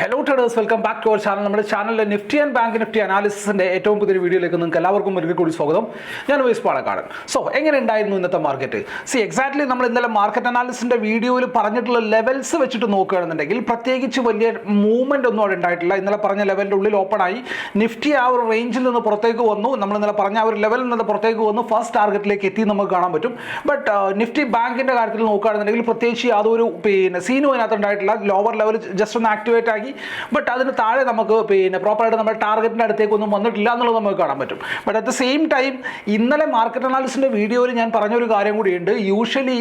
Hello traders welcome back to our channel നമ്മുടെ ചാനലിലെ Nifty and bank Nifty അനാലിസിന്റെ ഏറ്റവും പുതിയ വീഡിയോയിലേക്ക് നിങ്ങൾക്ക് എല്ലാവർക്കും ഒരിക്കൽ കൂടി സ്വാഗതം. ഞാൻ വൈസ് പാലക്കാടൻ. സോ എങ്ങനെ ഉണ്ടായിരുന്നു ഇന്നത്തെ മാർക്കറ്റ് സി എക്സാക്ട്ലി നമ്മൾ ഇന്നലെ മാർക്കറ്റ് അനാലിസിന്റെ വീഡിയോയിൽ പറഞ്ഞിട്ടുള്ള ലെവൽസ് വെച്ചിട്ട് നോക്കുകയാണെന്നുണ്ടെങ്കിൽ പ്രത്യേകിച്ച് വലിയ മൂവ്മെന്റ് ഒന്നും അവിടെ ഉണ്ടായിട്ടില്ല. ഇന്നലെ പറഞ്ഞ ലെവലിന്റെ ഉള്ളിൽ ഓപ്പൺ ആയി. നിഫ്റ്റി ആ ഒരു റേഞ്ചിൽ നിന്ന് പുറത്തേക്ക് വന്നു. നമ്മൾ ഇന്നലെ പറഞ്ഞ ആ ഒരു ലെവലിൽ നിന്ന് പുറത്തേക്ക് വന്നു ഫസ്റ്റ് ടാർഗറ്റിലേക്ക് എത്തി നമുക്ക് കാണാൻ പറ്റും. ബട്ട് നിഫ്റ്റി ബാങ്കിന്റെ കാര്യത്തിൽ നോക്കുകയാണെന്നുണ്ടെങ്കിൽ പ്രത്യേകിച്ച് യാതൊരു പിന്നെ സീനും അതിനകത്ത് ഉണ്ടായിട്ടില്ല. ലോവർ ലെവൽ ജസ്റ്റ് ഒന്ന് ആക്ടിവേറ്റ് ആക്കി. ബട്ട് അതിന് താഴെ നമുക്ക് പിന്നെ പ്രോപ്പറായിട്ട് നമ്മുടെ ടാർഗറ്റിന്റെ അടുത്തേക്ക് ഒന്നും വന്നിട്ടില്ല എന്നുള്ളത് നമുക്ക് കാണാൻ പറ്റും. But at the same time ഇന്നലെ മാർക്കറ്റ് അനാലിസിന്റെ വീഡിയോയിൽ ഞാൻ പറഞ്ഞൊരു കാര്യം കൂടിയുണ്ട്. യൂഷ്വലി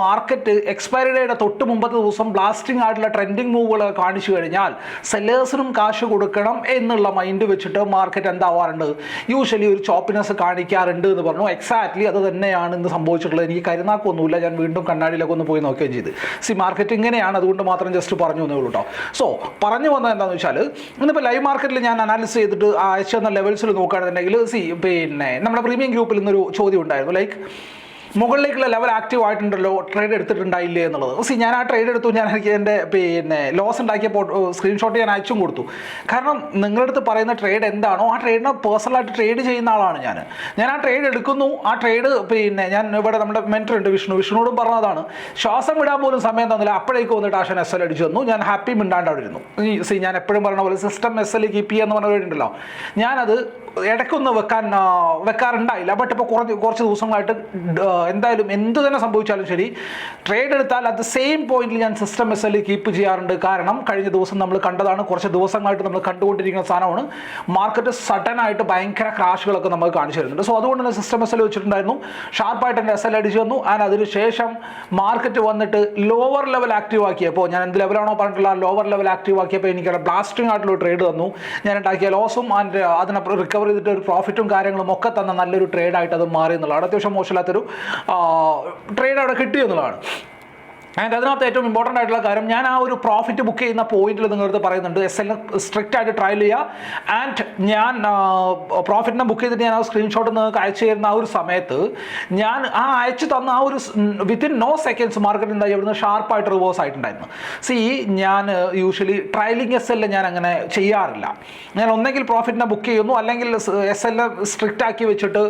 മാർക്കറ്റ് എക്സ്പയറി ഡേയുടെ തൊട്ട് മുമ്പത്തെ ദിവസം ബ്ലാസ്റ്റിംഗ് ആയിട്ടുള്ള ട്രെൻഡിങ് മൂവുകൾ കാണിച്ചു കഴിഞ്ഞാൽ സെല്ലേഴ്സിനും കാശ് കൊടുക്കണം എന്നുള്ള മൈൻഡ് വെച്ചിട്ട് മാർക്കറ്റ് എന്താവാറുണ്ട്? യൂഷ്വലി ഒരു ചോപ്പിനെസ് കാണിക്കാറുണ്ട് എന്ന് പറഞ്ഞു. എക്സാക്ട്ലി അത് തന്നെയാണ് ഇന്ന് സംഭവിച്ചിട്ടുള്ളത്. എനിക്ക് കരുനാക്കൊന്നുമില്ല. ഞാൻ വീണ്ടും കണ്ണാടിയിലൊക്കെ ഒന്ന് പോയി നോക്കുകയും ചെയ്ത്. സി മാർക്കറ്റ് ഇങ്ങനെയാണ്. അതുകൊണ്ട് മാത്രം ജസ്റ്റ് പറഞ്ഞു എന്നേ ഉള്ളൂ കേട്ടോ സോ പറഞ്ഞു വന്നത് എന്താണെന്ന് വെച്ചാൽ ഇന്നിപ്പോൾ ലൈവ് മാർക്കറ്റിൽ ഞാൻ അനാലിസ് ചെയ്തിട്ട് ആ അയച്ചു തന്ന ലെവൽസിൽ നോക്കുകയാണെന്നുണ്ടെങ്കിൽ സി പിന്നെ നമ്മുടെ പ്രീമിയം ഗ്രൂപ്പിൽ നിന്നൊരു ചോദ്യം ഉണ്ടായിരുന്നു. ലൈക്ക് മുകളിലേക്കുള്ള ലെവൽ ആക്റ്റീവ് ആയിട്ടുണ്ടല്ലോ ട്രേഡ് എടുത്തിട്ടുണ്ടായില്ലേ എന്നുള്ളത്. സി ഞാൻ ആ ട്രേഡ് എടുത്തു ഞാൻ എനിക്ക് എന്റെ പിന്നെ ലോസ് ഉണ്ടാക്കിയ സ്ക്രീൻഷോട്ട് ഞാൻ അയച്ചും കൊടുത്തു. കാരണം നിങ്ങളുടെ അടുത്ത് പറയുന്ന ട്രേഡ് എന്താണോ ആ ട്രേഡിനെ പേഴ്സണലായിട്ട് ട്രേഡ് ചെയ്യുന്ന ആളാണ് ഞാൻ. ഞാൻ ആ ട്രേഡ് എടുക്കുന്നു ആ ട്രേഡ് പിന്നെ ഞാൻ ഇവിടെ നമ്മുടെ മെന്റർ ഉണ്ട് വിഷ്ണു. വിഷ്ണുവോടും പറഞ്ഞതാണ് ശ്വാസം വിടാൻ പോലും സമയം തന്നില്ല. അപ്പോഴേക്ക് വന്നിട്ട് ആശൻ എസ് എൽ അടിച്ചു തന്നു. ഞാൻ ഹാപ്പി മിണ്ടാണ്ട് ഇരുന്നു. സി ഞാൻ എപ്പോഴും പറഞ്ഞ പോലെ സിസ്റ്റം എസ് എൽ കീപ്പ് ചെയ്യുക എന്ന് പറഞ്ഞ പരിപാടി ഉണ്ടല്ലോ ഞാനത് ഇടയ്ക്കൊന്ന് വെക്കാൻ വെക്കാറുണ്ടായില്ല. ബട്ട് ഇപ്പോൾ കുറച്ച് കുറച്ച് ദിവസങ്ങളായിട്ട് എന്തായാലും എന്ത് തന്നെ സംഭവിച്ചാലും ശരി ട്രേഡ് എടുത്താൽ ദ സെയിം പോയിന്റിൽ ഞാൻ സിസ്റ്റം എസ് എൽ കീപ്പ് ചെയ്യാറുണ്ട്. കാരണം കഴിഞ്ഞ ദിവസം നമ്മൾ കണ്ടതാണ് കുറച്ച് ദിവസങ്ങളായിട്ട് നമ്മൾ കണ്ടുകൊണ്ടിരിക്കുന്ന സാധനമാണ്. മാർക്കറ്റ് സഡൻ ആയിട്ട് ഭയങ്കര ക്രാഷുകളൊക്കെ നമുക്ക് കാണിച്ചു തരുന്നുണ്ട്. സോ അതുകൊണ്ട് തന്നെ സിസ്റ്റം എസ് എൽ വെച്ചിട്ടുണ്ടായിരുന്നു. ഷാർപ്പായിട്ട് എന്റെ എസ് എൽ അടിച്ചു വന്നു ആൻഡ് അതിനുശേഷം മാർക്കറ്റ് വന്നിട്ട് ലോവർ ലെവൽ ആക്റ്റീവ് ആക്കിയപ്പോൾ ഞാൻ എന്ത് ലെവലാണോ പറഞ്ഞിട്ടുള്ള ലോവർ ലെവൽ ആക്റ്റീവ് ആക്കിയപ്പോൾ എനിക്ക് ബ്ലാസ്റ്റിംഗ് ആയിട്ടുള്ള ട്രേഡ് തന്നു. ഞാൻ ഉണ്ടാക്കിയ ലോസും ആൻഡ് അതിനെ റിക്കവർ ചെയ്തിട്ട് ഒരു പ്രോഫിറ്റും കാര്യങ്ങളും ഒക്കെ തന്ന നല്ലൊരു ട്രേഡായിട്ട് അത് മാറി എന്നുള്ളതാണ്. അത്യാവശ്യം മോശമില്ലാത്തൊരു ട്രേഡ് അവിടെ കിട്ടി എന്നുള്ളതാണ്. ആൻഡ് അതിനകത്ത് ഏറ്റവും ഇമ്പോർട്ടന്റ് ആയിട്ടുള്ള കാര്യം ഞാൻ ആ ഒരു പ്രോഫിറ്റ് ബുക്ക് ചെയ്യുന്ന പോയിന്റിൽ നിങ്ങളടുത്ത് പറയുന്നുണ്ട്. എസ് എൽ സ്ട്രിക്റ്റ് ആയിട്ട് ട്രയൽ ചെയ്യുക. ആൻഡ് ഞാൻ പ്രോഫിറ്റിനെ ബുക്ക് ചെയ്തിട്ട് ഞാൻ ആ സ്ക്രീൻഷോട്ട് നിങ്ങൾക്ക് അയച്ചു തരുന്ന ആ ഒരു സമയത്ത് ഞാൻ ആ അയച്ചു തന്ന ആ ഒരു വിത്തിൻ നോ സെക്കൻഡ്സ് മാർക്കറ്റ് എന്തായി ഇവിടുന്ന് ഷാർപ്പായിട്ട് റിവേഴ്സ് ആയിട്ടുണ്ടായിരുന്നു. സി ഞാൻ യൂഷ്വലി ട്രയലിംഗ് എസ് എൽ ഞാൻ അങ്ങനെ ചെയ്യാറില്ല. ഞാൻ ഒന്നെങ്കിൽ പ്രോഫിറ്റിനെ ബുക്ക് ചെയ്യുന്നു. അല്ലെങ്കിൽ എസ് എൽ സ്ട്രിക്റ്റ് ആക്കി വെച്ചിട്ട്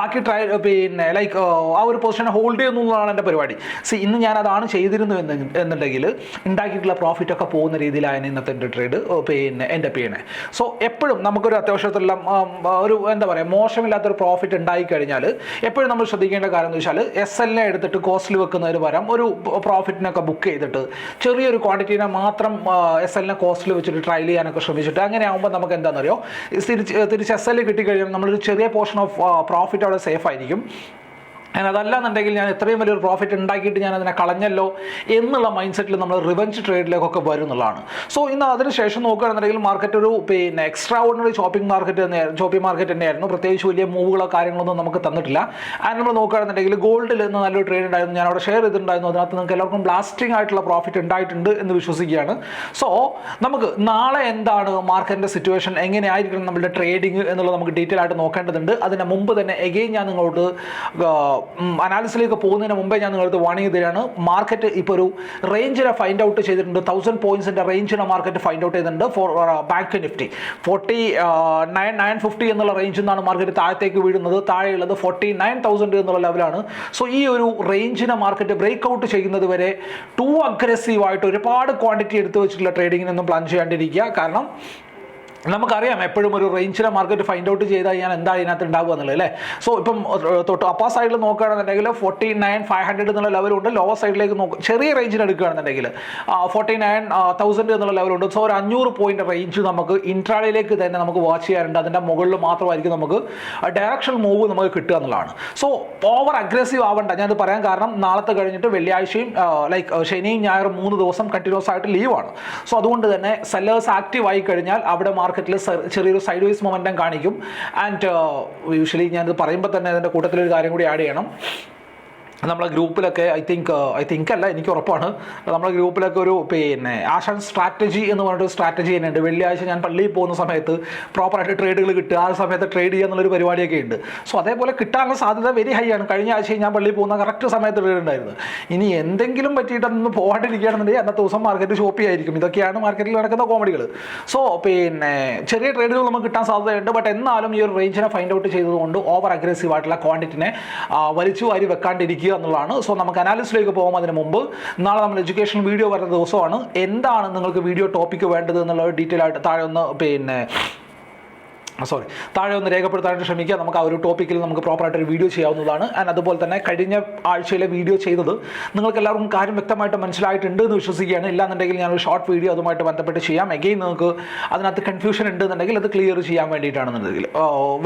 ബാക്കി ട്രയൽ പിന്നെ ലൈക്ക് ആ ഒരു പൊസിഷനെ ഹോൾഡ് ചെയ്യുന്നു എന്നുള്ളതാണ് എന്റെ പരിപാടി. സി ഇന്ന് ഞാൻ അതാണ് ചെയ്തിരുന്നു എന്ന് എന്നുണ്ടെങ്കിൽ ഉണ്ടാക്കിയിട്ടുള്ള പ്രോഫിറ്റ് ഒക്കെ പോകുന്ന രീതിയിലായിരുന്നു ഇന്നത്തെ എന്റെ ട്രേഡ് പിന്നെ എന്റെ ചെയ്യണേ സോ എപ്പോഴും നമുക്കൊരു അത്യാവശ്യത്തിലുള്ള ഒരു എന്താ പറയുക മോശമില്ലാത്തൊരു പ്രോഫിറ്റ് ഉണ്ടായി കഴിഞ്ഞാൽ എപ്പോഴും നമ്മൾ ശ്രദ്ധിക്കേണ്ട കാര്യം എന്ന് വെച്ചാൽ എസ് എ എടുത്തിട്ട് കോസ്റ്റിൽ വെക്കുന്നതിന് പകരം ഒരു പ്രോഫിറ്റിനൊക്കെ ബുക്ക് ചെയ്തിട്ട് ചെറിയൊരു ക്വാണ്ടിറ്റിനെ മാത്രം എസ് എല്ലിനെ കോസ്റ്റിൽ വെച്ചിട്ട് ട്രയൽ ചെയ്യാനൊക്കെ ശ്രമിച്ചിട്ട് അങ്ങനെ ആകുമ്പോൾ നമുക്ക് എന്താണെന്നറിയോ തിരിച്ച് തിരിച്ച് എസ് എൽ കിട്ടിക്കഴിയുമ്പോൾ നമ്മളൊരു ചെറിയ പോർഷൻ ഓഫ് പ്രോഫിറ്റ് അവിടെ സേഫ് ആയിരിക്കും. ഞാൻ അതല്ലാന്നുണ്ടെങ്കിൽ ഞാൻ ഇത്രയും വലിയൊരു പ്രോഫിറ്റ് ഉണ്ടാക്കിയിട്ട് ഞാൻ അതിനെ കളഞ്ഞല്ലോ എന്നുള്ള മൈൻഡ് സെറ്റിൽ നമ്മൾ റിവഞ്ച് ട്രേഡിലേക്കൊക്കെ വരും എന്നുള്ളതാണ്. സോ ഇന്ന് അതിനുശേഷം നോക്കുകയാണെന്നുണ്ടെങ്കിൽ മാർക്കറ്റ് ഒരു പിന്നെ എക്സ്ട്രാ ഓർഡിനറി ഷോപ്പിംഗ് മാർക്കറ്റ് തന്നെയായിരുന്നു ഷോപ്പിംഗ് മാർക്കറ്റ് തന്നെയായിരുന്നു. പ്രത്യേകിച്ച് വലിയ മൂവുകളോ കാര്യങ്ങളൊന്നും നമുക്ക് തന്നിട്ടില്ല. ആൻഡ് നമ്മൾ നോക്കുകയാണെന്നുണ്ടെങ്കിൽ ഗോൾഡിൽ നിന്ന് നല്ലൊരു ട്രേഡ് ഉണ്ടായിരുന്നു. ഞാൻ അവിടെ ഷെയർ ചെയ്തിട്ടുണ്ടായിരുന്നു. അതിനകത്ത് നിങ്ങൾക്ക് എല്ലാവർക്കും ബ്ലാസ്റ്റിംഗ് ആയിട്ടുള്ള പ്രോഫിറ്റ് ഉണ്ടായിട്ടുണ്ട് എന്ന് വിശ്വസിക്കുകയാണ്. സോ നമുക്ക് നാളെ എന്താണ് മാർക്കറ്റിന്റെ സിറ്റുവേഷൻ എങ്ങനെയായിരിക്കണം നമ്മുടെ ട്രേഡിംഗ് എന്നുള്ളത് നമുക്ക് ഡീറ്റെയിൽ ആയിട്ട് നോക്കേണ്ടതുണ്ട്. അതിന് മുമ്പ് തന്നെ എഗെയിൻ ഞാൻ നിങ്ങളോട് അനാലിസിലേക്ക് പോകുന്നതിന് മുമ്പേ ഞാൻ നിങ്ങൾക്ക് വാണിംഗ് തരികയാണ്. മാർക്കറ്റ് ഇപ്പോൾ ഒരു റേഞ്ചിനെ ഫൈൻഡ് ഔട്ട് ചെയ്തിട്ടുണ്ട്. തൗസൻഡ് പോയിന്റ്സിന്റെ റേഞ്ചിനെ മാർക്കറ്റ് ഫൈൻഡ് ഔട്ട് ചെയ്തിട്ടുണ്ട്. For bank Nifty forty nine nine fifty എന്നുള്ള റേഞ്ചിൽ നിന്നാണ് മാർക്കറ്റ് താഴത്തേക്ക് വീഴുന്നത്. താഴെയുള്ളത് ഫോർട്ടി നയൻ തൗസൻഡ് എന്നുള്ള ലെവലാണ് സോ ഈ ഒരു റേഞ്ചിനെ മാർക്കറ്റ് ബ്രേക്ക് ഔട്ട് ചെയ്യുന്നത് വരെ ടു അഗ്രസീവായിട്ട് ഒരുപാട് ക്വാണ്ടിറ്റി എടുത്തു വെച്ചിട്ടുള്ള ട്രേഡിങ്ങിനൊന്നും പ്ലാൻ ചെയ്യാണ്ടിരിക്കുക. കാരണം നമുക്കറിയാം എപ്പോഴും ഒരു റേഞ്ചിലെ മാർക്കറ്റ് ഫൈൻഡ് ഔട്ട് ചെയ്താൽ ഞാൻ എന്താ ഇതിനകത്ത് ഉണ്ടാവുക എന്നുള്ളത് അല്ലേ? സോ ഇപ്പം തൊട്ട് അപ്പാ സൈഡിൽ നോക്കുകയാണെന്നുണ്ടെങ്കിൽ ഫോർട്ടി നയൻ ഫൈവ് ഹൺഡ്രഡ് എന്നുള്ള ലെവലുണ്ട് ലോവർ സൈഡിലേക്ക് നോക്കുക ചെറിയ റേഞ്ചിൽ എടുക്കുകയാണെന്നുണ്ടെങ്കിൽ ഫോർട്ടി നയൻ തൗസൻഡ് എന്നുള്ള ലെവലുണ്ട് സോ ഒരു അഞ്ഞൂറ് പോയിന്റ് റേഞ്ച് നമുക്ക് ഇൻട്രാളിലേക്ക് തന്നെ നമുക്ക് വാച്ച് ചെയ്യാറുണ്ട്. അതിന്റെ മുകളിൽ മാത്രമായിരിക്കും നമുക്ക് ഡയറക്ഷൻ മൂവ് നമുക്ക് കിട്ടുക എന്നുള്ളതാണ്. സോ ഓവർ അഗ്രസീവ് ആവണ്ട. ഞാനത് പറയാൻ കാരണം നാളത്തെ കഴിഞ്ഞിട്ട് വെള്ളിയാഴ്ചയും ലൈക്ക് ശനിയും ഞായറും മൂന്ന് ദിവസം കണ്ടിന്യൂസ് ആയിട്ട് ലീവാണ് സോ അതുകൊണ്ട് തന്നെ സെല്ലേഴ്സ് ആക്റ്റീവ് ആയി കഴിഞ്ഞാൽ അവിടെ മാർക്കറ്റിൽ ചെറിയൊരു സൈഡ് വൈസ് മൊമെന്റം കാണിക്കും ആൻഡ് യൂഷ്വലി ഞാനിത് പറയുമ്പോൾ തന്നെ അതിന്റെ കൂട്ടത്തിലൊരു കാര്യം കൂടി ആഡ് ചെയ്യണം. നമ്മളെ ഗ്രൂപ്പിലൊക്കെ ഐ തിങ്ക് ഐ തിങ്ക് അല്ല എനിക്ക് ഉറപ്പാണ്. നമ്മളെ ഗ്രൂപ്പിലൊക്കെ ഒരു പിന്നെ ആഷൻ സ്ട്രാറ്റജി എന്ന് പറഞ്ഞിട്ട് സ്ട്രാറ്റജി തന്നെ ഉണ്ട് വെള്ളിയാഴ്ച ഞാൻ പള്ളിയിൽ പോകുന്ന സമയത്ത് പ്രോപ്പറായിട്ട് ട്രേഡുകൾ കിട്ടുക. ആ സമയത്ത് ട്രേഡ് ചെയ്യുക എന്നുള്ളൊരു പരിപാടിയൊക്കെ ഉണ്ട്. സോ അതേപോലെ കിട്ടാനുള്ള സാധ്യത വെരി ഹൈ ആണ്. കഴിഞ്ഞ ആഴ്ച ഞാൻ പള്ളിയിൽ പോകുന്ന കറക്റ്റ് സമയത്ത് ട്രേഡ് ഉണ്ടായിരുന്നു. ഇനി എന്തെങ്കിലും പറ്റിയിട്ടൊന്ന് പോകാണ്ടിരിക്കുകയാണെന്നുണ്ടെങ്കിൽ അന്നത്തെ ദിവസം മാർക്കറ്റ് ഷോപ്പ് ചെയ്യായിരിക്കും. ഇതൊക്കെയാണ് മാർക്കറ്റിൽ നടക്കുന്ന കോമഡികൾ സോ പിന്നെ ചെറിയ ട്രേഡുകൾ നമുക്ക് കിട്ടാൻ സാധ്യതയുണ്ട്. ബട്ട് എന്നാലും ഈ ഒരു റേഞ്ചിനെ ഫൈൻഡ് ഔട്ട് ചെയ്തതുകൊണ്ട് ഓവർ അഗ്രസീവ് ആയിട്ടുള്ള ക്വാണ്ടിറ്റിനെ വലിച്ചു വാരി വെക്കാണ്ടിരിക്കുക എന്നുള്ളതാണ്. സോ നമുക്ക് അനാലിസിലേക്ക് പോകും അതിന് മുമ്പ്. നാളെ നമ്മൾ എഡ്യൂക്കേഷൻ വീഡിയോ വരുന്ന ദിവസമാണ്. എന്താണ് നിങ്ങൾക്ക് വീഡിയോ ടോപ്പിക്ക് വേണ്ടത് എന്നുള്ള ഡീറ്റെയിൽ ആയിട്ട് താഴെ ഒന്ന് പിന്നെ സോറി താഴെ ഒന്ന് രേഖപ്പെടുത്താനായിട്ട് ശ്രമിക്കുക. നമുക്ക് ആ ഒരു ടോപ്പിക്കിൽ നമുക്ക് പ്രോപ്പറായിട്ട് ഒരു വീഡിയോ ചെയ്യാവുന്നതാണ്. ആൻഡ് അതുപോലെ തന്നെ കഴിഞ്ഞ ആഴ്ചയിലെ വീഡിയോ ചെയ്തത് നിങ്ങൾക്ക് എല്ലാവർക്കും കാര്യം വ്യക്തമായിട്ട് മനസ്സിലായിട്ടുണ്ട് എന്ന് വിശ്വസിക്കുകയാണ്. ഇല്ലാന്നുണ്ടെങ്കിൽ ഞാനൊരു ഷോർട്ട് വീഡിയോ അതുമായിട്ട് ബന്ധപ്പെട്ട് ചെയ്യാം. എഗെയിൻ നിങ്ങൾക്ക് അതിനകത്ത് കൺഫ്യൂഷൻ ഉണ്ടെന്നുണ്ടെങ്കിൽ അത് ക്ലിയർ ചെയ്യാൻ വേണ്ടിയിട്ടാണെന്നുണ്ടെങ്കിൽ.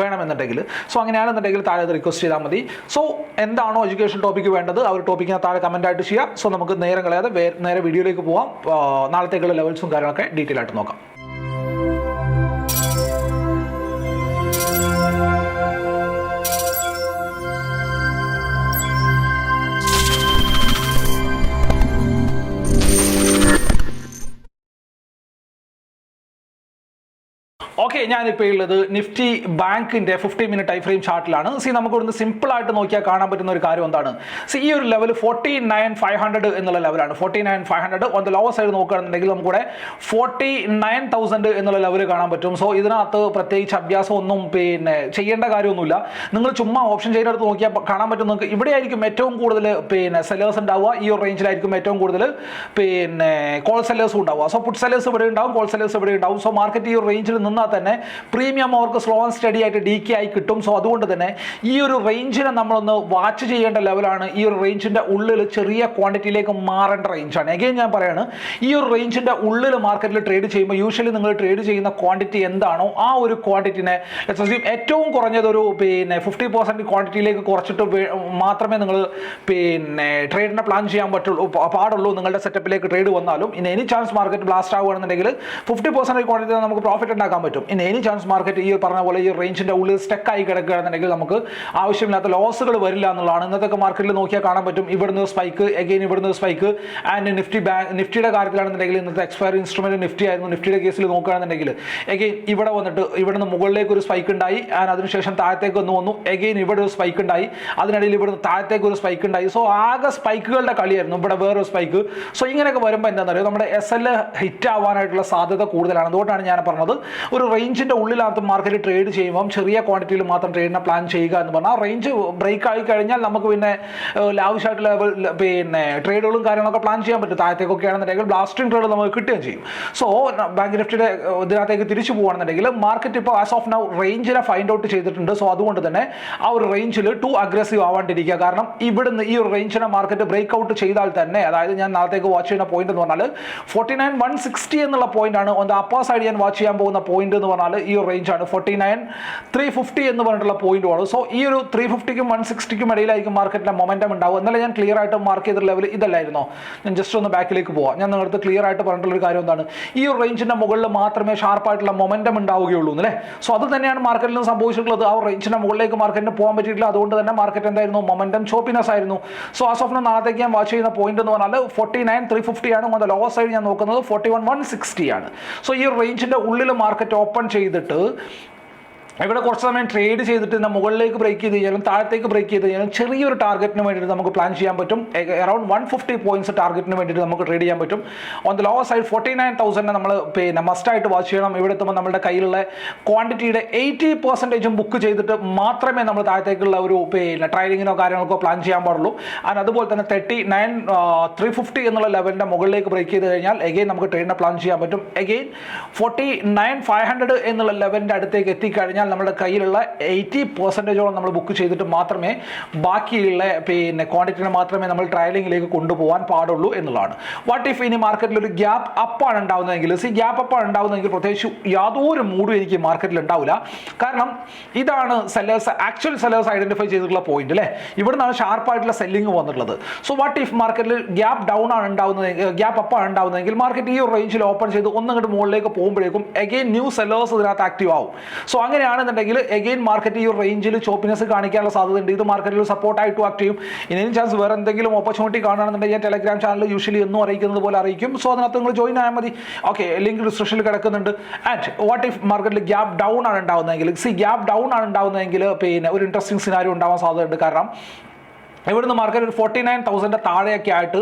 വേണമെന്നുണ്ടെങ്കിൽ. സോ അങ്ങനെയാണെന്നുണ്ടെങ്കിൽ താഴെ അത് റിക്വസ്റ്റ് ചെയ്താൽ മതി. സോ എന്താണോ എഡ്യൂക്കേഷൻ ടോപ്പിക്ക് വേണ്ടത്? ആ ഒരു ടോപ്പിക്കിനെ താഴെ കമന്റ് ആയിട്ട് ചെയ്യാം. സോ നമുക്ക് നേരം കളയാതെ നേരെ വീഡിയോയിലേക്ക് പോവാം. നാളത്തേക്കുള്ള ലെവൽസും കാര്യങ്ങളൊക്കെ ഡീറ്റെയിൽ ആയിട്ട് നോക്കാം. ഓക്കെ ഞാനിപ്പോൾ ഉള്ളത് നിഫ്റ്റി ബാങ്കിന്റെ ഫിഫ്റ്റി മിനിറ്റ് ടൈം ഫ്രെയിം ചാർട്ടിലാണ് സി നമുക്ക് ഇവിടുന്ന് സിമ്പിൾ ആയിട്ട് നോക്കിയാൽ കാണാൻ പറ്റുന്ന ഒരു കാര്യം എന്താണ്? സി ഈ ഒരു level forty nine five hundred എന്നുള്ള ലെവലാണ് forty nine five hundred on the lower side നോക്കുകയാണെന്നുണ്ടെങ്കിൽ നമുക്കിവിടെ ഫോർട്ടി നയൻ തൗസൻഡ് എന്നുള്ള ലെവൽ കാണാൻ പറ്റും. സോ ഇതിനകത്ത് പ്രത്യേകിച്ച് അഭ്യാസം ഒന്നും പിന്നെ ചെയ്യേണ്ട കാര്യമൊന്നുമില്ല. നിങ്ങൾ ചുമ്മാ ഓപ്ഷൻ ചെയ്യുന്നിടത്ത് നോക്കിയാൽ പ- കാണാൻ പറ്റും. നിങ്ങൾക്ക് ഇവിടെയായിരിക്കും ഏറ്റവും കൂടുതൽ പിന്നെ സെല്ലേഴ്സ് ഉണ്ടാവുക. ഈ ഒരു റേഞ്ചിലായിരിക്കും ഏറ്റവും കൂടുതൽ പിന്നെ കോൾ സെല്ലേഴ്സും ഉണ്ടാവുക. സോ പുട്ട് സെല്ലേഴ്സ് ഇവിടെ ഉണ്ടാവും കോൾ സെല്ലേഴ്സ് ഇവിടെ ഉണ്ടാവും സോ മാർക്കറ്റ് ഈ ഒരു റേഞ്ചിൽ നിന്നാൽ തന്നെ പ്രീമിയം അവർക്ക് സ്ലോ ആൻഡ് സ്റ്റഡി ആയിട്ട് ഡി കെ ആയി കിട്ടും. സോ അതുകൊണ്ട് തന്നെ ഈ ഒരു റേഞ്ചിനെ നമ്മളൊന്ന് വാച്ച് ചെയ്യേണ്ട ലെവലാണ് ഈ ഒരു റേഞ്ചിന്റെ ഉള്ളിൽ ചെറിയ ക്വാണ്ടിറ്റിയിലേക്ക് മാറേണ്ട റേഞ്ചാണ് എഗെയിൻ ഞാൻ പറയാണ് ഈ ഒരു റേഞ്ചിന്റെ ഉള്ളിൽ മാർക്കറ്റിൽ ട്രേഡ് ചെയ്യുമ്പോൾ യൂഷ്വലി നിങ്ങൾ ട്രേഡ് ചെയ്യുന്ന ക്വാണ്ടിറ്റി എന്താണോ ആ ഒരു ക്വാണ്ടിറ്റിനെ ഏറ്റവും കുറഞ്ഞതൊരു പിന്നെ ഫിഫ്റ്റി പെർസെന്റ് ക്വാണ്ടിറ്റിയിലേക്ക് കുറച്ചിട്ട് മാത്രമേ നിങ്ങൾ പിന്നെ ട്രേഡിനെ പ്ലാൻ ചെയ്യാൻ പറ്റുള്ളൂ പാടുള്ളൂ നിങ്ങളുടെ സെറ്റപ്പിലേക്ക് ട്രേഡ് വന്നാലും. ഇനി എനി ചാൻസ് മാർക്കറ്റ് ബ്ലാസ്റ്റ് ആവുകയാണെന്നുണ്ടെങ്കിൽ ഫിഫ്റ്റി പെർസെന്റ് ക്വാണ്ടിറ്റി നമുക്ക് പ്രോഫിറ്റ് ഉണ്ടാക്കാൻ പറ്റും. ഇനി എനി ചാൻസ് മാർക്കറ്റ് ഈ പറഞ്ഞ പോലെ ഈ റേഞ്ചിന്റെ ഉള്ളിൽ സ്റ്റക്ക് ആയി കിടക്കുകയാണെന്നുണ്ടെങ്കിൽ നമുക്ക് ആവശ്യമില്ലാത്ത ലോസുകൾ വരില്ല എന്നുള്ളതാണ്. ഇന്നത്തെ മാർക്കറ്റിൽ നോക്കിയാൽ കാണാൻ പറ്റും. ഇവിടുന്ന് സ്പൈക്ക് എഗെയിൻ ഇവിടുന്ന് സ്പൈക്ക് ആൻഡ് നിഫ്റ്റി ബാങ്ക് നിഫ്റ്റിയുടെ കാര്യത്തിലാണെന്നുണ്ടെങ്കിൽ ഇന്നത്തെ എക്സ്പയർ ഇൻസ്ട്രുമെന്റ് നിഫ്റ്റി ആയിരുന്നു. നിഫ്റ്റിയുടെ കേസിൽ നോക്കുകയാണെന്നുണ്ടെങ്കിൽ എഗെയിൻ ഇവിടെ വന്നിട്ട് ഇവിടുന്ന് മുകളിലേക്ക് ഒരു സ്പൈക്ക് ഉണ്ടായി. ആൻഡ് അതിനുശേഷം താഴത്തേക്ക് ഒന്ന് വന്നു. എഗെയിൻ ഇവിടെ ഒരു സ്പൈക്ക് ഉണ്ടായി. അതിനിടയിൽ ഇവിടുന്ന് താഴത്തേക്ക് ഒരു സ്പൈക്ക് ഉണ്ടായി. സോ ആകെ സ്പൈക്കുകളുടെ കളിയായിരുന്നു. ഇവിടെ വേറൊരു സ്പൈക്ക് സോ ഇങ്ങനെയൊക്കെ വരുമ്പോൾ എന്താണെന്ന് അറിയോ നമ്മുടെ എസ് എൽ ഹിറ്റ് ആവാനായിട്ടുള്ള സാധ്യത കൂടുതലാണ്. അതുകൊണ്ടാണ് ഞാൻ പറഞ്ഞത് ഒരു റേഞ്ചിന്റെ ഉള്ളിനകത്ത് മാർക്കറ്റ് ട്രേഡ് ചെയ്യുമ്പം ചെറിയ ക്വാണ്ടിറ്റിയിൽ മാത്രം ട്രേഡിനെ പ്ലാൻ ചെയ്യുക എന്ന് പറഞ്ഞാൽ റേഞ്ച് ബ്രേക്ക് ആയി കഴിഞ്ഞാൽ നമുക്ക് പിന്നെ ലാവിഷായിട്ടുള്ള പിന്നെ ട്രേഡുകളും കാര്യങ്ങളൊക്കെ പ്ലാൻ ചെയ്യാൻ പറ്റും. താഴത്തേക്കൊക്കെ ആണെന്നുണ്ടെങ്കിൽ ബ്ലാസ്റ്റിംഗ് ട്രേഡ് നമുക്ക് കിട്ടുകയും ചെയ്യും. സോ ബാങ്ക് നിഫ്റ്റിയുടെ ഇതിനകത്തേക്ക് തിരിച്ചു പോകുകയാണെന്നുണ്ടെങ്കിൽ മാർക്കറ്റ് ഇപ്പോൾ ആസ് ഓഫ് നൗ റേഞ്ചിനെ ഫൈൻഡ് ഔട്ട് ചെയ്തിട്ടുണ്ട്. സോ അതുകൊണ്ട് തന്നെ ആ ഒരു റേഞ്ചിൽ ടു അഗ്രസീവ് ആവാണ്ടിരിക്കുക. കാരണം ഇവിടുന്ന് ഈ ഒരു റേഞ്ചിനെ മാർക്കറ്റ് ബ്രേക്ക് ഔട്ട് ചെയ്താൽ തന്നെ അതായത് ഞാൻ നാളത്തേക്ക് വാച്ച് ചെയ്യുന്ന പോയിന്റ് എന്ന് പറഞ്ഞാൽ ഫോർട്ടി നയൻ വൺ സിക്സ്റ്റി എന്നുള്ള പോയിന്റ് ആണ്. ഒന്ന് അപ്പർ സൈഡ് ഞാൻ വാച്ച് ചെയ്യാൻ പോകുന്ന പോയിന്റ് എന്ന് പറഞ്ഞാൽ ഈ ഒരു റേഞ്ച് ആണ്. ഫോർട്ടി നയൻ ത്രീ ഫിഫ്റ്റി എന്ന് പറഞ്ഞിട്ടുള്ള പോയിന്റുമാണ് സോ ഈ ഒരു ത്രീ ഫിഫ്റ്റിക്കും വൺ സിക്സ്റ്റിക്കും ഇടയിലായിരിക്കും മാർക്കറ്റിന്റെ മൊമെന്റം ഉണ്ടാവും എന്നാലും ഞാൻ ക്ലിയർ ആയിട്ട് മാർക്ക് ചെയ്ത ലെവൽ ഇതല്ലായിരുന്നോ. ഞാൻ ജസ്റ്റ് ഒന്ന് ബാക്കിലേക്ക് പോവാം. ഞാൻ നിങ്ങളുടെ ക്ലിയർ ആയിട്ട് പറഞ്ഞിട്ടുള്ള ഒരു കാര്യം എന്താണ്? ഈ ഒരു റേഞ്ചിന്റെ മുകളിൽ മാത്രമേ ഷാർപ്പായിട്ടുള്ള മൊമെന്റം ഉണ്ടാവുകയുള്ളൂ അല്ലേ സോ അത് തന്നെയാണ് മാർക്കറ്റിൽ സംഭവിച്ചിട്ടുള്ളത്. ആ റേഞ്ചിന്റെ മുകളിലേക്ക് മാർക്കറ്റിന് പോകാൻ പറ്റിയിട്ടില്ല. അതുകൊണ്ട് തന്നെ മാർക്കറ്റ് എന്തായിരുന്നു? മൊമെന്റം ചോപ്പിനെസ് ആയിരുന്നു. സോ ആസ് ഓഫ് നാളത്തേക്ക് ഞാൻ വാച്ച് ചെയ്യുന്ന പോയിന്റ് എന്ന് പറഞ്ഞാൽ ഫോർട്ടി നയൻ ത്രീ ഫിഫ്റ്റി ആണ് ലോവർ സൈഡ് ഞാൻ നോക്കുന്നത്. ഫോർട്ടി വൺ വൺ സിക്സ്റ്റി ആണ്. സോ ഈ റേഞ്ചിന്റെ ഉള്ളിൽ മാർക്കറ്റ് ഓപ്പൺ ചെയ്തിട്ട് ഇവിടെ കുറച്ച് സമയം ട്രേഡ് ചെയ്തിട്ട് ഇതിന്റെ മുകളിലേക്ക് ബ്രേക്ക് ചെയ്ത് കഴിഞ്ഞാലും താഴത്തേക്ക് ബ്രേക്ക് ചെയ്ത് കഴിഞ്ഞാലും ചെറിയൊരു ടാർഗറ്റിന് വേണ്ടിയിട്ട് നമുക്ക് പ്ലാൻ ചെയ്യാൻ പറ്റും. അറൌണ്ട് വൺ ഫിഫ്റ്റി പോയിന്റ്സ് ടാർഗറ്റിന് വേണ്ടിയിട്ട് നമുക്ക് ട്രേഡ് ചെയ്യാൻ പറ്റും. On the lower side forty nine thousand നമ്മൾ പിന്നെ മസ്റ്റായിട്ട് വാച്ച് ചെയ്യണം. ഇവിടെ എത്തുമ്പോൾ നമ്മുടെ കയ്യിലുള്ള ക്വാണ്ടിറ്റിയുടെ എയ്റ്റി പെർസെന്റേജും ബുക്ക് ചെയ്തിട്ട് മാത്രമേ നമ്മൾ താഴത്തേക്കുള്ള ഒരു പിന്നെ ട്രൈഡിങ്ങിനോ കാര്യങ്ങൾക്കോ പ്ലാൻ ചെയ്യാൻ പാടുള്ളൂ. ആൻഡ് അതുപോലെ തന്നെ തേർട്ടി നയൻ ത്രീ ഫിഫ്റ്റി എന്നുള്ള ലെവലിന്റെ മുകളിലേക്ക് ബ്രേക്ക് ചെയ്ത് കഴിഞ്ഞാൽ എഗെയിൻ നമുക്ക് ട്രേഡിനെ പ്ലാൻ ചെയ്യാൻ പറ്റും. Again forty nine five hundred എന്നുള്ള ലെവലിന്റെ അടുത്തേക്ക് എത്തിക്കഴിഞ്ഞാൽ നമ്മുടെ കയ്യിലുള്ള എയ്റ്റി പെർസെന്റേജോളം നമ്മൾ ബുക്ക് ചെയ്തിട്ട് മാത്രമേ ബാക്കിയുള്ള പിന്നെ ക്വാണ്ടിറ്റിനെ മാത്രമേ നമ്മൾ ട്രയലിങ്ങിലേക്ക് കൊണ്ടുപോകാൻ പാടുള്ളൂ എന്നുള്ളതാണ്. വാട്ട് ഇഫ് ഇനി മാർക്കറ്റിൽ ഒരു ഗ്യാപ്പ് അപ്പാണ് ഉണ്ടാവുന്നതെങ്കിൽ? സി ഗ്യാപ്പ് അപ്പാണ് ഉണ്ടാവുന്നതെങ്കിൽ പ്രത്യേകിച്ച് യാതൊരു മൂഡും എനിക്ക് മാർക്കറ്റിൽ ഉണ്ടാവില്ല കാരണം ഇതാണ് സെല്ലേഴ്സ് ആക്ച്വൽ സെല്ലേഴ്സ് ഐഡന്റിഫൈ ചെയ്തിട്ടുള്ള പോയിന്റ് അല്ലേ ഇവിടുന്നാണ് ഷാർപ്പായിട്ടുള്ള സെല്ലിംഗ് വന്നിട്ടുള്ളത്. സോ വാട്ട് ഇഫ് മാർക്കറ്റിൽ ഗ്യാപ്പ് ഡൗൺ ആണ് ഉണ്ടാവുന്നത് ഗ്യാപ്പ് അപ്പാണ് ആണ് ഉണ്ടാവുന്നതെങ്കിൽ മാർക്കറ്റ് ഈ ഒരു റേഞ്ചിൽ ഓപ്പൺ ചെയ്ത് ഒന്നങ്ങോട്ട് മുകളിലേക്ക് പോകുമ്പോഴേക്കും അഗെയിൻ ന്യൂ സെല്ലേഴ്സ് ഇതിനകത്ത് ആക്റ്റീവ് ആവും. സോ അങ്ങനെയാണ് അങ്ങനെയാണെന്നുണ്ടെങ്കിൽ എഗെയിൻ മാർക്കറ്റ് ഈ റേഞ്ചിൽ ചോപ്പിനെസ് കാണിക്കാനുള്ള സാധ്യതയുണ്ട്. ഇത് മാർക്കറ്റിൽ സപ്പോർട്ടായിട്ട് ആക്ട് ചെയ്യും. ഇനിയും ചാൻസ് വേറെ എന്തെങ്കിലും ഓപ്പർച്യൂണിറ്റി കാണുകയാണെന്നുണ്ടെങ്കിൽ ഞാൻ ടെലഗ്രാം ചാനൽ യൂഷ്വലി എന്നും അറിയിക്കുന്നത് പോലെ അറിയിക്കും. സോ അതിനകത്ത് നിങ്ങൾ ജോയിൻ ആയാൽ മതി. ഓക്കെ ലിങ്ക് ഡിസ്ക്രിപ്ഷനിൽ കിടക്കുന്നുണ്ട്. ആൻഡ് വാട്ട് ഇഫ് മാർക്കറ്റിൽ ഗ്യാപ്പ് ഡൗൺ ആണ് ഉണ്ടാവുന്നതെങ്കിൽ? സി ഗ്യാപ്പ് ഡൗൺ ആണ് ഉണ്ടാവുന്നതെങ്കിൽ പിന്നെ ഒരു ഇൻട്രസ്റ്റിംഗ് സിനാരി ഉണ്ടാവാൻ സാധ്യതയുണ്ട്. കാരണം ഇവിടുന്ന് മാർക്കറ്റ് ഒരു ഫോർട്ടി നയൻ തൗസൻഡ് താഴെയൊക്കെ ആയിട്ട്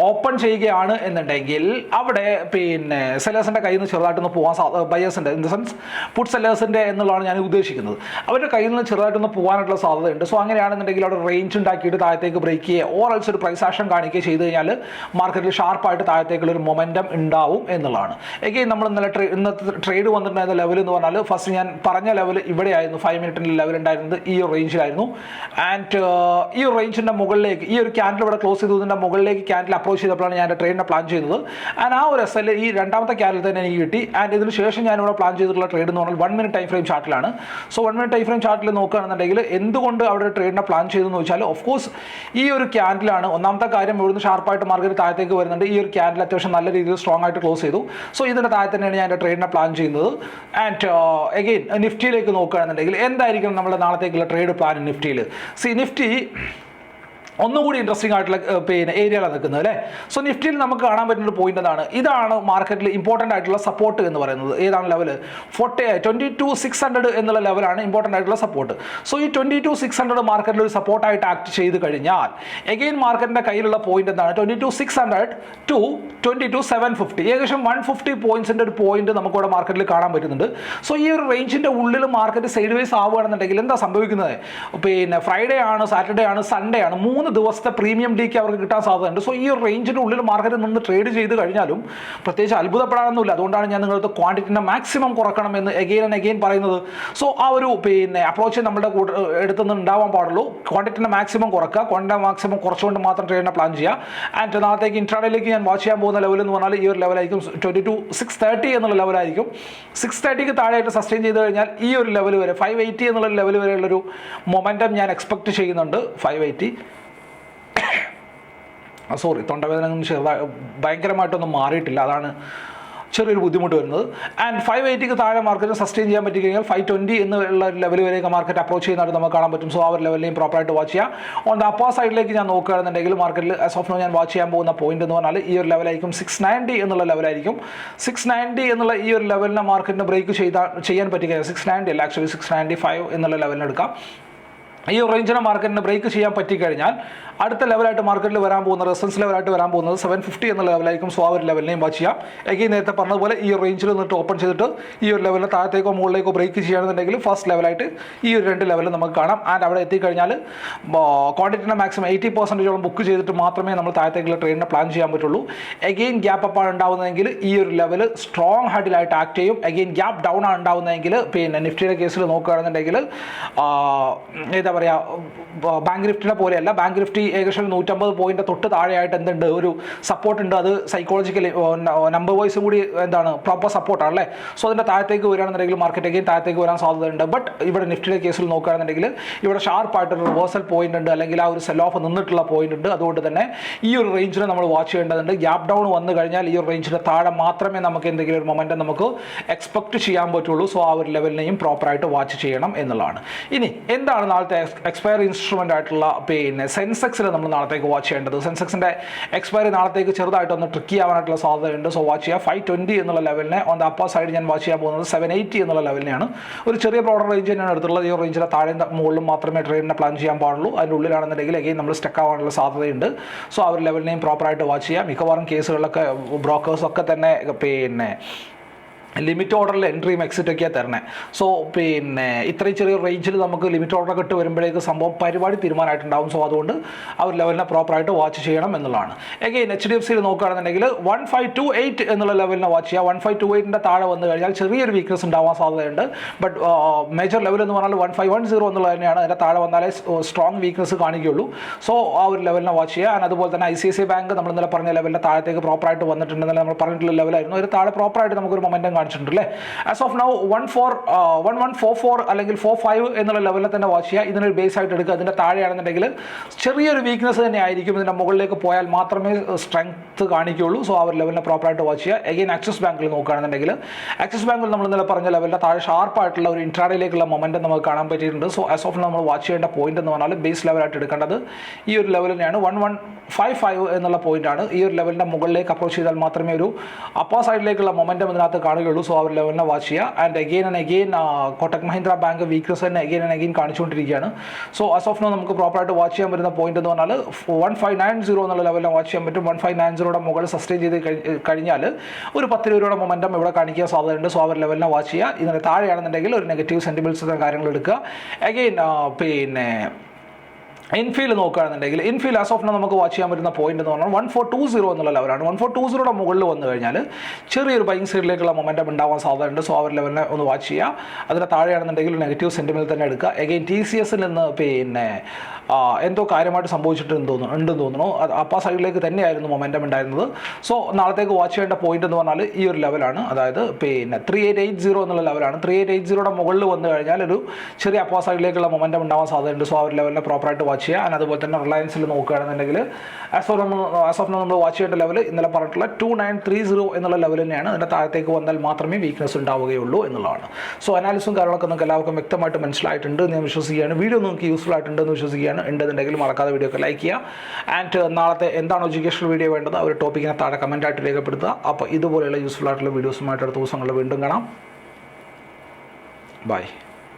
ഓപ്പൺ ചെയ്യുകയാണ് എന്നുണ്ടെങ്കിൽ അവിടെ പിന്നെ സെല്ലേഴ്സിന്റെ കയ്യിൽ നിന്ന് ചെറുതായിട്ടൊന്ന് പോകാൻ സാ ബയേഴ്സിന്റെ ഇൻ ദ സെൻസ് പുട്ട് സെല്ലേഴ്സിന്റെ എന്നുള്ളതാണ് ഞാൻ ഉദ്ദേശിക്കുന്നത്. അവരുടെ കയ്യിൽ നിന്ന് ചെറുതായിട്ടൊന്ന് പോകാനായിട്ടുള്ള സാധ്യതയുണ്ട്. സോ അങ്ങനെയാണെന്നുണ്ടെങ്കിൽ അവിടെ റേഞ്ച് ഉണ്ടാക്കിയിട്ട് താഴത്തേക്ക് ബ്രേക്ക് ചെയ്യുക ഓർ എൽസ് ഒരു പ്രൈസ് ആക്ഷൻ കാണിക്കുക ചെയ്ത് കഴിഞ്ഞാൽ മാർക്കറ്റിൽ ഷാർപ്പായിട്ട് താഴത്തേക്കുള്ള ഒരു മൊമെന്റം ഉണ്ടാവും എന്നുള്ളതാണ്. എങ്കിൽ നമ്മൾ ഇന്നലെ ട്രേ ഇന്നത്തെ ട്രേഡ് വന്നിട്ടുണ്ടായിരുന്ന ലെവൽ എന്ന് പറഞ്ഞാൽ ഫസ്റ്റ് ഞാൻ പറഞ്ഞ ലെവൽ ഇവിടെയായിരുന്നു. ഫൈവ് മിനിറ്റിന്റെ ലെവൽ ഉണ്ടായിരുന്നത് ഈ റേഞ്ചിലായിരുന്നു ആൻഡ് ഈ ഒരു റേഞ്ചിന്റെ മുകളിലേക്ക് ഈ ഒരു ക്യാൻഡിൽ ഇവിടെ ക്ലോസ് ചെയ്തതിന്റെ മുകളിലേക്ക് ക്യാൻഡിൽ അപ്രോച്ച് ചെയ്തപ്പോഴാണ് ഞാൻ എന്റെ പ്ലാൻ ചെയ്തത്. ആൻഡ് ആ ഒരു എസ് എൽ ഈ രണ്ടാമത്തെ ക്യാൻഡിൽ തന്നെ എനിക്ക് കിട്ടി. ആൻഡ് ഇതിന് ശേഷം ഞാൻ ഇവിടെ പ്ലാൻ ചെയ്തിട്ടുള്ള ട്രേഡ് എന്ന് പറഞ്ഞാൽ one minute time frame ചാർട്ടിലാണ് so one minute time frame ചാർട്ടിൽ നോക്കുകയാണെന്നുണ്ടെങ്കിൽ എന്തുകൊണ്ട് അവിടെ ട്രേഡിനെ പ്ലാൻ ചെയ്തെന്ന് വെച്ചാൽ ഓഫ് കോഴ്സ് ഈ ഒരു ക്യാൻഡിലാണ് ഒന്നാമത്തെ കാര്യം ഇവിടുന്ന് ഷാർപ്പായിട്ട് മാർക്കറ്റ് താഴത്തേക്ക് വരുന്നുണ്ട്. ഈ ഒരു ക്യാൻഡിൽ അത്യാവശ്യം നല്ല രീതിയിൽ സ്ട്രോങ് ആയിട്ട് ക്ലോസ് ചെയ്തു. സോ ഇതിന്റെ താഴെ തന്നെയാണ് ഞാൻ എന്റെ ട്രേഡിനെ പ്ലാൻ ചെയ്യുന്നത്. ആൻഡ് എഗെയിൻ നിഫ്റ്റിയിലേക്ക് നോക്കുകയാണെന്നുണ്ടെങ്കിൽ എന്തായിരിക്കും നമ്മുടെ നാളത്തേക്കുള്ള ട്രേഡ് പ്ലാൻ നിഫ്റ്റിയിൽ സി നിഫ്റ്റി ഒന്നുകൂടി ഇൻട്രസ്റ്റിംഗ് ആയിട്ടുള്ള പിന്നെ ഏരിയയിലാണ് നിൽക്കുന്നത് അല്ലേ? സോ നിഫ്റ്റിയിൽ നമുക്ക് കാണാൻ പറ്റുന്ന ഒരു പോയിന്റ് എന്താണ്? ഇതാണ് മാർക്കറ്റിൽ ഇമ്പോർട്ടന്റ് ആയിട്ടുള്ള സപ്പോർട്ട് എന്ന് പറയുന്നത്. ഏതാണ് level forty twenty two six hundred എന്നുള്ള ലെവലാണ് ഇമ്പോർട്ടന്റ് ആയിട്ടുള്ള സപ്പോർട്ട് സോ ഈ ട്വന്റി ടു സിക്സ് ഹൺഡ്രഡ് മാർക്കറ്റിൽ ഒരു സപ്പോർട്ടായിട്ട് ആക്ട് ചെയ്ത് കഴിഞ്ഞാൽ എഗെയിൻ മാർക്കറ്റിന്റെ കയ്യിലുള്ള പോയിന്റ് എന്താണ്? Twenty two six hundred to twenty two seven fifty ഏകദേശം വൺ ഫിഫ്റ്റി പോയിന്റ്സിന്റെ ഒരു പോയിന്റ് നമുക്കിവിടെ മാർക്കറ്റിൽ കാണാൻ പറ്റുന്നുണ്ട്. സോ ഈ ഒരു റേഞ്ചിന്റെ ഉള്ളിൽ മാർക്കറ്റ് സൈഡ് വേസ് ആവുകയാണെന്നുണ്ടെങ്കിൽ എന്താ സംഭവിക്കുന്നത്? പിന്നെ ഫ്രൈഡേ ആണ് സാറ്റർഡേ ആണ് സൺഡേ ആണ്. മൂന്ന് ദിവസത്തെ പ്രീമിയം ഡിക്ക് അവർക്ക് കിട്ടാൻ സാധ്യതയുണ്ട്. സോ ഈ ഒരു റേഞ്ചിന്റെ ഉള്ളിൽ മാർക്കറ്റിൽ നിന്ന് ട്രേഡ് ചെയ്ത് കഴിഞ്ഞാലും പ്രത്യേകിച്ച് അത്ഭുതപ്പെടാനൊന്നുമില്ല. അതുകൊണ്ടാണ് ഞാൻ നിങ്ങൾക്ക് ക്വാണ്ടിറ്റിന്റെ മാക്സിമം കുറക്കണമെന്ന് എഗെയിൻ ആൻഡ് എഗെയിൻ പറയുന്നത്. സോ ആ ഒരു പിന്നെ അപ്രോച്ച് നമ്മുടെ കൂട്ട എടുത്തുനിന്ന് ഉണ്ടാവാൻ പാടുള്ളൂ. ക്വാണ്ടിറ്റിന്റെ മാക്സിമം കുറക്കുക. ക്വാണ്ടിറ്റി മാക്സിമം കുറച്ചുകൊണ്ട് മാത്രം ട്രേഡിനെ പ്ലാൻ ചെയ്യുക. ആൻഡ് നാളത്തേക്ക് ഇൻട്രാഡേയിലേക്ക് ഞാൻ വാച്ച് ചെയ്യാൻ പോകുന്ന ലെവൽ എന്ന് പറഞ്ഞാൽ ഈ ഒരു ലെവലായിരിക്കും ട്വന്റി ടു സിക്സ് തേർട്ടി എന്നുള്ള ലെവലായിരിക്കും സിക്സ് തേർട്ടിക്ക് താഴെയായിട്ട് സസ്റ്റെയിൻ ചെയ്ത് കഴിഞ്ഞാൽ ഈ ഒരു ലെവൽ വരെ ഫൈവ് എയ്റ്റി എന്നുള്ള ലെവൽ വരെയുള്ളൊരു മൊമെന്റം ഞാൻ എക്സ്പെക്ട് ചെയ്യുന്നുണ്ട്. ഫൈവ് എയ്റ്റി സോറി തൊണ്ടവേദന ഭയങ്കരമായിട്ടൊന്നും മാറിയിട്ടില്ല. അതാണ് ചെറിയൊരു ബുദ്ധിമുട്ട് വരുന്നത്. ആൻഡ് ഫൈവ് എയ്റ്റിക്ക് താഴെ മാർക്കറ്റ് സസ്റ്റെയിൻ ചെയ്യാൻ പറ്റി കഴിഞ്ഞാൽ ഫൈവ് ട്വന്റി എന്നുള്ള ലെവൽ വരെയൊക്കെ മാർക്കറ്റ് അപ്രോച്ച് ചെയ്യുന്നതായിട്ട് നമുക്ക് കാണാൻ പറ്റും. സോ ആ ഒരു ലെവലിനെയും പ്രോപ്പറായിട്ട് വാച്ച് ചെയ്യാം. ഓൺ ദ അപ്പർ സൈഡിലേക്ക് ഞാൻ നോക്കുകയാണെന്നുണ്ടെങ്കിൽ മാർക്കറ്റിൽ ആസ് ഓഫ് നോ ഞാൻ വാച്ച് ചെയ്യാൻ പോകുന്ന പോയിന്റ് എന്ന് പറഞ്ഞാൽ ഈ ഒരു ലെവലായിരിക്കും സിക്സ് നയന്റി എന്നുള്ള ലെവലായിരിക്കും സിക്സ് നയന്റി എന്നുള്ള ഈ ഒരു ലെവലിനെ മാർക്കറ്റിന് ബ്രേക്ക് ചെയ്താൽ ചെയ്യാൻ പറ്റി കഴിഞ്ഞാൽ സിക്സ് നയന്റി അല്ല ആക്ച്വലി സിക്സ് നയന്റി ഫൈവ് എന്നുള്ള ലെവലിനെടുക്കാം ഈ റേഞ്ചിനെ മാർക്കറ്റിന് ബ്രേക്ക് ചെയ്യാൻ പറ്റിക്കഴിഞ്ഞാൽ അടുത്ത ലെവലായിട്ട് മാർക്കറ്റിൽ വരാൻ പോകുന്ന റെസൻസ് ലെവലായിട്ട് വരാൻ പോകുന്നത് സെവൻ ഫിഫ്റ്റി എന്ന ലെവലായിരിക്കും സോ ആ ഒരു ലെവലിനെയും വാച്ച് ചെയ്യാം എങ്കിൽ നേരത്തെ പറഞ്ഞതുപോലെ ഈ റേഞ്ചിൽ നിന്നിട്ട് ഓപ്പൺ ചെയ്തിട്ട് ഈ ഒരു ലെവലിൽ താഴത്തേക്കോ മുകളിലേക്കോ ബ്രേക്ക് ചെയ്യുകയാണെന്നുണ്ടെങ്കിൽ ഫസ്റ്റ് ലെവലായിട്ട് ഈ ഒരു രണ്ട് ലെവലിൽ നമുക്ക് കാണാം ആൻഡ് അവിടെ എത്തിക്കഴിഞ്ഞാൽ ക്വാണ്ടിറ്റിന്റെ മാക്സിമം എയ്റ്റി പെർസെന്റേജോളം ബുക്ക് ചെയ്തിട്ട് മാത്രമേ നമ്മൾ താഴത്തേക്കുള്ള ട്രെയിനിനെ പ്ലാൻ ചെയ്യാൻ പറ്റുള്ളൂ എഗെയിൻ ഗ്യാപ്പ് അപ്പാണ് ഉണ്ടാവുന്നതെങ്കിൽ ഈ ഒരു ലെവൽ സ്ട്രോങ് ഹാർഡിലായിട്ട് ആക്ട് ചെയ്യും എഗെയിൻ ഗ്യാപ്പ് ഡൗൺ ആണ് ഉണ്ടാവുന്നതെങ്കിൽ പിന്നെ നിഫ്റ്റിയുടെ കേസിൽ നോക്കുകയാണെന്നുണ്ടെങ്കിൽ എന്താ പറയുക ബാങ്ക് നിഫ്റ്റിനെ പോലെയല്ല ബാങ്ക് നിഫ്റ്റി ഏകദേശം നൂറ്റമ്പത് പോയിന്റ് തൊട്ട് താഴെയായിട്ട് എന്തുണ്ട്? ഒരു സപ്പോർട്ട് ഉണ്ട്. അത് സൈക്കോളജിക്കലി നമ്പർ വൈസും കൂടി എന്താണ് പ്രോപ്പർ സപ്പോർട്ടാണ് അല്ലേ? സോ അതിന്റെ താഴത്തേക്ക് വരികയാണെന്നുണ്ടെങ്കിൽ മാർക്കറ്റേക്കും താഴത്തേക്ക് വരാൻ സാധ്യതയുണ്ട്. ബട്ട് ഇവിടെ നിഫ്റ്റിയുടെ കേസിൽ നോക്കുകയാണെന്നുണ്ടെങ്കിൽ ഇവിടെ ഷാർപ്പായിട്ട് ഒരു റിവേഴ്സൽ പോയിന്റ് ഉണ്ട് അല്ലെങ്കിൽ ആ ഒരു സെൽ ഓഫ് നിന്നിട്ടുള്ള പോയിന്റ് ഉണ്ട്. അതുകൊണ്ട് തന്നെ ഈ ഒരു റേഞ്ചിനെ നമ്മൾ വാച്ച് ചെയ്യേണ്ടതുണ്ട്. ഗ്യാപ് ഡൗൺ വന്നു കഴിഞ്ഞാൽ ഈ ഒരു റേഞ്ചിന്റെ താഴെ മാത്രമേ നമുക്ക് എന്തെങ്കിലും ഒരു മൊമെന്റം നമുക്ക് എക്സ്പെക്ട് ചെയ്യാൻ പറ്റുള്ളൂ. സോ ആ ഒരു ലെവലിനെയും പ്രോപ്പറായിട്ട് വാച്ച് ചെയ്യണം എന്നുള്ളതാണ്. ഇനി എന്താണ് നാളത്തെ എക്സ്പയർ ഇൻസ്ട്രുമെന്റ് ആയിട്ടുള്ള പിന്നെ സെൻസെക്സിൽ നമ്മൾ നാളത്തേക്ക് വാച്ച് ചെയ്യേണ്ടത്. സെൻസെക്സിന്റെ എക്സ്പയറി നാളത്തേക്ക് ചെറുതായിട്ടൊന്ന് ട്രിക്കി ആവാനായിട്ടുള്ള സാധ്യതയുണ്ട്. സോ വാച്ച് ചെയ്യുക. ഫൈവ് ട്വന്റി എന്നുള്ള ലെവലിനെ ഓൺ ദ അപ്പർ സൈഡ് ഞാൻ വാച്ച് ചെയ്യാൻ പോകുന്നത് സെവൻ എയ്റ്റി എന്നുള്ള ലെവലിനെയാണ് ഒരു ചെറിയ ബ്രോഡർ റേഞ്ച് തന്നെയാണ് എടുത്തുള്ളത് ഈ റേഞ്ചിലെ താഴെ മുകളിലും മാത്രമേ ട്രെയിനിനെ പ്ലാൻ ചെയ്യാൻ പാടുള്ളൂ. അതിന്റെ ഉള്ളിലാണെന്നുണ്ടെങ്കിൽ അഗെയിൻ നമ്മൾ സ്റ്റക്ക് ആവാനുള്ള സാധ്യതയുണ്ട്. സോ ആ ഒരു ലെവലിനെയും പ്രോപ്പറായിട്ട് വാച്ച് ചെയ്യാം മിക്കവാറും കേസുകളിലൊക്കെ ബ്രോക്കേഴ്സൊക്കെ തന്നെ പിന്നെ ലിമിറ്റ് ഓർഡറിൽ എൻട്രിയും എക്സിറ്റ് ഒക്കെയാണ് തരണേ. സോ പിന്നെ ഇത്രയും ചെറിയ റേഞ്ചിൽ നമുക്ക് ലിമിറ്റ് ഓർഡർ ഇട്ട് വരുമ്പോഴേക്ക് സംഭവം പരിപാടി തീരുമാനമായിട്ടുണ്ടാവും. സോ അതുകൊണ്ട് ആ ഒരു ലെവലിനെ പ്രോപ്പറായിട്ട് വാച്ച് ചെയ്യണം എന്നുള്ളതാണ്. എഗെയിൻ എച്ച് ഡി എഫ് സിയിൽ നോക്കുകയാണെന്നുണ്ടെങ്കിൽ വൺ ഫൈവ് ടു എയ്റ്റ് എന്നുള്ള ലെവലിനെ വാച്ച് ചെയ്യുക. വൺ ഫൈവ് ടു എയ്റ്റിന്റെ താഴെ വന്നു കഴിഞ്ഞാൽ ചെറിയൊരു വീക്ക്നസ് ഉണ്ടാവാൻ സാധ്യതയുണ്ട്. ബട്ട് മേജർ ലെവൽ എന്ന് പറഞ്ഞാൽ വൺ ഫൈവ് വൺ സീറോ എന്നുള്ളത് തന്നെയാണ്. അതിന്റെ താഴെ വന്നാലേ സ്ട്രോങ് വീക്ക്നസ് കാണിക്കുകയുള്ളൂ. സോ ആ ഒരു ലെവലിനെ വാച്ച് ചെയ്യുക. ആൻഡ് അതുപോലെ തന്നെ ഐ സി സി ബാങ്ക് നമ്മൾ ഇന്നലെ പറഞ്ഞ ലെവലിന്റെ താഴത്തേക്ക് പ്രോപ്പറായിട്ട് വന്നിട്ടുണ്ടെന്നല്ല നമ്മൾ പറഞ്ഞിട്ടുള്ള ലെവലായിരുന്നു അതിന് താഴെ പ്രോപ്പറായിട്ട് നമുക്കൊരു മൊമെന്റം കാണിച്ചിട്ടുണ്ട് അല്ലേ as of now one four one one four four അല്ലെങ്കിൽ ഫോർ ഫൈവ് എന്നുള്ള ലെവലിൽ തന്നെ വാച്ച് ചെയ്യുക. ഇതിനൊരു ബേസ് ആയിട്ട് എടുക്കുക. അതിന്റെ താഴെയാണെന്നുണ്ടെങ്കിൽ ചെറിയൊരു വീക്ക്നെസ് തന്നെ ആയിരിക്കും. ഇതിന്റെ മുകളിലേക്ക് പോയാൽ മാത്രമേ സ്ട്രെങ്ത് കാണിക്കുകയുള്ളൂ. സോ ആ ഒരു ലെവലിനെ പ്രോപ്പറായിട്ട് വാച്ച് ചെയ്യുക. എഗെയിൻ ആക്സിസ് ബാങ്കിൽ നോക്കുകയാണെന്നുണ്ടെങ്കിൽ ആക്സിസ് ബാങ്കിൽ നമ്മൾ ഇന്നലെ പറഞ്ഞ ലെവലിന്റെ താഴെ ഷാർപ്പായിട്ടുള്ള ഒരു ഇൻട്രാഡിലേക്കുള്ള മൊമെന്റ് നമുക്ക് കാണാൻ പറ്റിയിട്ടുണ്ട്. സോ ആസ് ഓഫ് നമ്മൾ വാച്ച് ചെയ്യേണ്ട പോയിന്റ് എന്ന് പറഞ്ഞാൽ ബേസ് ലെവലായിട്ട് എടുക്കേണ്ടത് ഈ ഒരു ലെവൽ തന്നെയാണ്. വൺ വൺ ഫൈവ് ഫൈവ് എന്നുള്ള പോയിന്റാണ് ഈ ഒരു ലെവലിന്റെ മുകളിലേക്ക് അപ്രോച്ച് ചെയ്താൽ മാത്രമേ ഒരു അപ്പോ സൈഡിലേക്കുള്ള മൊമെന്റം ഇതിനകത്ത് കാണുകയുള്ളൂ. സോ അവർ ലെവലിനെ വാച്ച് ചെയ്യുക and again and again Kotak Mahindra bank weakness തന്നെ അഗെയിൻ ആൻഡ് അഗെയിൻ കാണിച്ചുകൊണ്ടിരിക്കുകയാണ്. സോ അസ് ഓഫ് നോ നമുക്ക് പ്രോപ്പറായിട്ട് വാച്ച് ചെയ്യാൻ പറ്റുന്ന പോയിന്റ് എന്ന് പറഞ്ഞാൽ വൺ ഫൈവ് നയൻ സീറോ എന്നുള്ള ലെവലിൽ വാച്ച് ചെയ്യാൻ പറ്റും. വൺ ഫൈവ് നയൻ സീറോയുടെ മുകളിൽ സസ്റ്റെയിൻ ചെയ്ത് കഴിഞ്ഞാൽ ഒരു പത്ത് രൂപയുടെ മൊമെന്റം ഇവിടെ കാണിക്കാൻ സാധ്യതയുണ്ട്. സോ അവർ ലെവലിനെ വാച്ച് ചെയ്യുക. ഇതിന് താഴെയാണെന്നുണ്ടെങ്കിൽ ഒരു നെഗറ്റീവ് സെന്റിമെന്റ്സ് കാര്യങ്ങൾ എടുക്കുക. അഗെയിൻ പിന്നെ ഇൻഫീൽ നോക്കുകയാണെന്നുണ്ടെങ്കിൽ ഇൻഫീൽ ആസ് ഓഫ് നമുക്ക് വാച്ച് ചെയ്യാൻ പറ്റുന്ന പോയിന്റ് എന്ന് പറഞ്ഞാൽ വൺ ഫോർ ടു സീറോ എന്നുള്ള ലെവലാണ് വൺ ഫോർ ടു സീറോയുടെ മുകളിൽ വന്നു കഴിഞ്ഞാൽ ചെറിയൊരു ബൈങ് സൈഡിലേക്കുള്ള മൊമെന്റം ഉണ്ടാവാൻ സാധ്യതയുണ്ട്. സോ അവർ ലെവലിനെ ഒന്ന് വാച്ച് ചെയ്യുക. അതിന് താഴെയാണെന്നുണ്ടെങ്കിൽ നെഗറ്റീവ് സെന്റിമെന്റ് തന്നെ എടുക്കുക. എഗെയിൻ ടി സി എസിൽ നിന്ന് പിന്നെ എന്തോ കാര്യമായിട്ട് സംഭവിച്ചിട്ടുണ്ടെന്ന് തോന്നുന്നു ഉണ്ടെന്ന് തോന്നുന്നു. അപ്പോൾ ആ സൈഡിലേക്ക് തന്നെയായിരുന്നു മൊമെന്റം ഉണ്ടായിരുന്നത്. സോ നാളത്തേക്ക് വാച്ച് ചെയ്യേണ്ട പോയിന്റ് എന്ന് പറഞ്ഞാൽ ഈ ഒരു ലെവലാണ് അതായത് പിന്നെ ത്രീ എയ്റ്റ് എയ്റ്റ് സീറോ എന്നുള്ള ലെവലാണ് ത്രീ എയ്റ്റ് എയ്റ്റ് സീറോയുടെ മുകളിൽ വന്നു കഴിഞ്ഞാൽ ഒരു ചെറിയ അപ്പ സൈഡിലേക്കുള്ള മൊമെന്റം ഉണ്ടാവാൻ സാധ്യതയുണ്ട്. സോ ആ ഒരു ലെവലിനെ പ്രോപ്പറായിട്ട് ചെയ്യുക. ആൻഡ് അതുപോലെ തന്നെ റിലയൻസിൽ നോക്കുകയാണെന്നുണ്ടെങ്കിൽ ആസ് ഓഫ് നമ്മൾ ആസ് ഓഫ് നമ്മൾ വാച്ച് ചെയ്യേണ്ട ലെവൽ ഇന്നലെ പറഞ്ഞിട്ടുള്ള ടു നയൻ ത്രീ സീറോ എന്നുള്ള ലെവൽ തന്നെയാണ്. അതിന്റെ താഴത്തേക്ക് വന്നാൽ മാത്രമേ വീക്ക്നെസ് ഉണ്ടാവുകയുള്ളൂ എന്നുള്ളതാണ്. സോ അനാലിസും കാര്യങ്ങളൊക്കെ നിങ്ങൾക്ക് എല്ലാവർക്കും വ്യക്തമായിട്ട് മനസ്സിലായിട്ടുണ്ട് ഞാൻ വിശ്വസിക്കുകയാണ്. വീഡിയോ നിങ്ങൾക്ക് യൂസ്ഫുൾ ആയിട്ടുണ്ടെന്ന് വിശ്വസിക്കുകയാണ്. ഉണ്ടെന്നുണ്ടെങ്കിൽ മറക്കാതെ വീഡിയോ ഒക്കെ ലൈക്ക് ചെയ്യുക. ആൻഡ് നാളത്തെ എന്താണ് എഡ്യൂക്കേഷണൽ വീഡിയോ വേണ്ടത്? ഒരു ടോപ്പിക്കിനെ താഴെ കമന്റായിട്ട് രേഖപ്പെടുത്തുക. അപ്പോൾ ഇതുപോലെയുള്ള യൂസ്ഫുൾ ആയിട്ടുള്ള വീഡിയോസുമായിട്ട് അടുത്ത ദിവസങ്ങളിൽ വീണ്ടും കാണാം. ബൈ